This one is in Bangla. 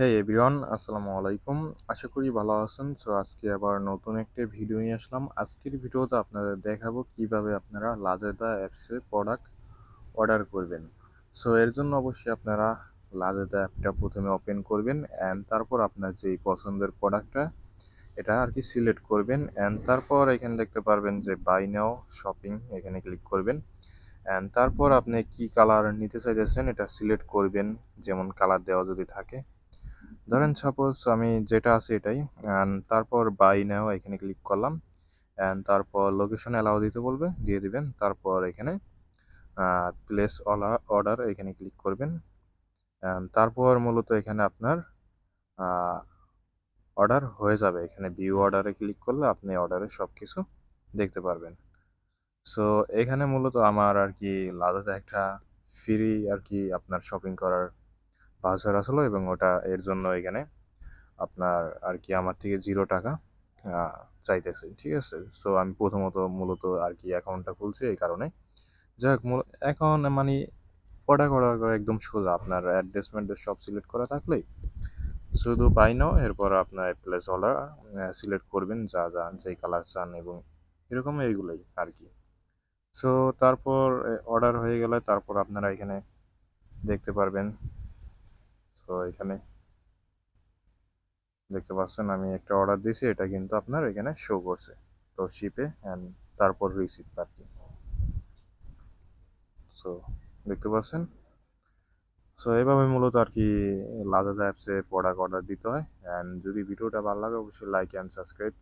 হে এভরিওয়ান আসসালামু আলাইকুম। আশা করি ভালো আছেন। সো আজকে আবার নতুন একটা ভিডিও নিয়ে আসলাম। আজকের ভিডিওতে আপনাদের দেখাবো কীভাবে আপনারা লাজেদা অ্যাপসে প্রোডাক্ট অর্ডার করবেন। সো এর জন্য অবশ্যই আপনারা লাজেদা অ্যাপটা প্রথমে ওপেন করবেন অ্যান্ড তারপর আপনার যেই পছন্দের প্রোডাক্টটা এটা আর কি সিলেক্ট করবেন অ্যান্ড তারপর এখানে দেখতে পারবেন যে বাই নাও শপিং এখানে ক্লিক করবেন। অ্যান্ড তারপর আপনি কি কালার নিতে চাইতেছেন, এটা সিলেক্ট করবেন। যেমন কালার দেওয়া যদি থাকে। ধরেন সাপোজ আমি যেটা আছে এটাই অ্যান্ড তারপর বাই নাও এখানে ক্লিক করলাম অ্যান্ড তারপর লোকেশন অ্যালাউ দিতে বলবে, দিয়ে দিবেন, তারপর এখানে প্লেস অর্ডার এখানে ক্লিক করবেন অ্যান্ড তারপর মূলত এখানে আপনার অর্ডার হয়ে যাবে, এখানে ভিউ অর্ডারে ক্লিক করলে আপনি অর্ডারে সব কিছু দেখতে পারবেন। সো এখানে মূলত আমার আর কি লাদাতে একটা ফ্রি আর কি আপনার শপিং করার ভাউচার আসলো এবং ওটা এর জন্য এখানে আপনার আর কি আমার থেকে জিরো টাকা চাইতেছে, ঠিক আছে? সো আমি প্রথমত মূলত আর কি অ্যাকাউন্টটা খুলছি এই কারণে। যাই হোক মূল এখন মানে অর্ডার করার করা একদম সোজা, আপনার অ্যাড্রেসমেন্ট সব সিলেক্ট করা থাকলেই। শুধু বাই নাও এরপর আপনার প্লেস অর্ডার সিলেক্ট করবেন যা যা, যেই কালার চান এবং এরকম এইগুলোই আর কি। সো তারপর অর্ডার হয়ে গেলে তারপর আপনারা এখানে দেখতে পারবেন সো এখানে দেখতে পাচ্ছেন আমি একটা অর্ডার দিয়েছি, এটা কিন্তু আপনার এখানে শো করছে। তো শিপে অ্যান্ড তারপর রিসিভ আর কি সো দেখতে পাচ্ছেন? সো এভাবে মূলত আর কি লাজাজ অ্যাপসে প্রোডাক্ট অর্ডার দিতে হয়। অ্যান্ড যদি ভিডিওটা ভালো লাগে, অবশ্যই লাইক অ্যান্ড সাবস্ক্রাইব